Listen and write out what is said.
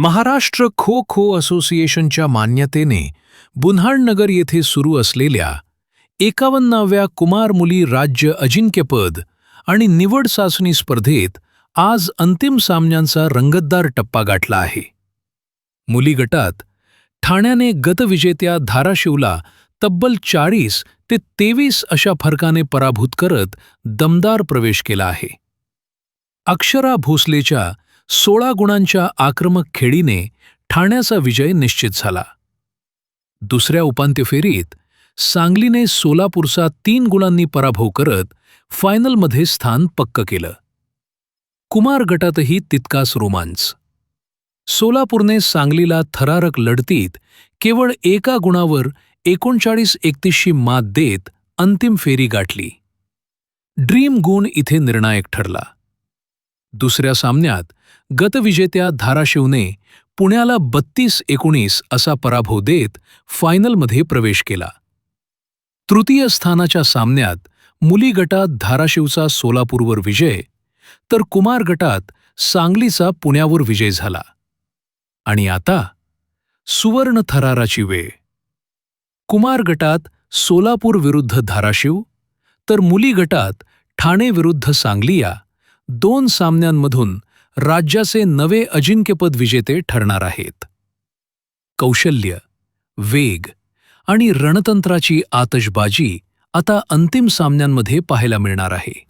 महाराष्ट्र खो खो असोसिएशनच्या मान्यतेने बुन्हाणनगर येथे सुरू असलेल्या एकावन्नाव्या कुमार मुली राज्य अजिंक्यपद आणि निवड चाचणी स्पर्धेत आज अंतिम सामन्यांचा रंगतदार टप्पा गाठला आहे. मुली गटात ठाण्याने गतविजेत्या धाराशिवला तब्बल चाळीस ते तेवीस अशा फरकाने पराभूत करत दमदार प्रवेश केला आहे. अक्षरा भोसलेच्या सोळा गुणांच्या आक्रमक खेळीने ठाण्याचा विजय निश्चित झाला. दुसऱ्या उपांत्य फेरीत सांगलीने सोलापूरचा तीन गुणांनी पराभव करत फायनलमध्ये स्थान पक्क केलं. कुमार गटातही तितकाच रोमांच. सोलापूरने सांगलीला थरारक लढतीत केवळ एका गुणावर एकोणचाळीस एकतीसशी मात देत अंतिम फेरी गाठली. ड्रीम गुण इथे निर्णायक ठरला. दुसऱ्या सामन्यात गतविजेत्या धाराशिवने पुण्याला बत्तीस एकोणीस असा पराभव देत फायनलमध्ये प्रवेश केला. तृतीय स्थानाच्या सामन्यात मुली गटात धाराशिवचा सोलापूरवर विजय तर कुमार गटात सांगलीचा पुण्यावर विजय झाला. आणि आता सुवर्ण थराराची वेळ. कुमार गटात सोलापूर विरुद्ध धाराशिव तर मुली गटात ठाणे विरुद्ध सांगली या दोन सामन्यांमधून राज्याचे नवे अजिंक्यपद विजेते ठरणार आहेत. कौशल्य वेग आणि रणतंत्राची आतषबाजी आता अंतिम सामन्यांमध्ये पाहायला मिळणार आहे.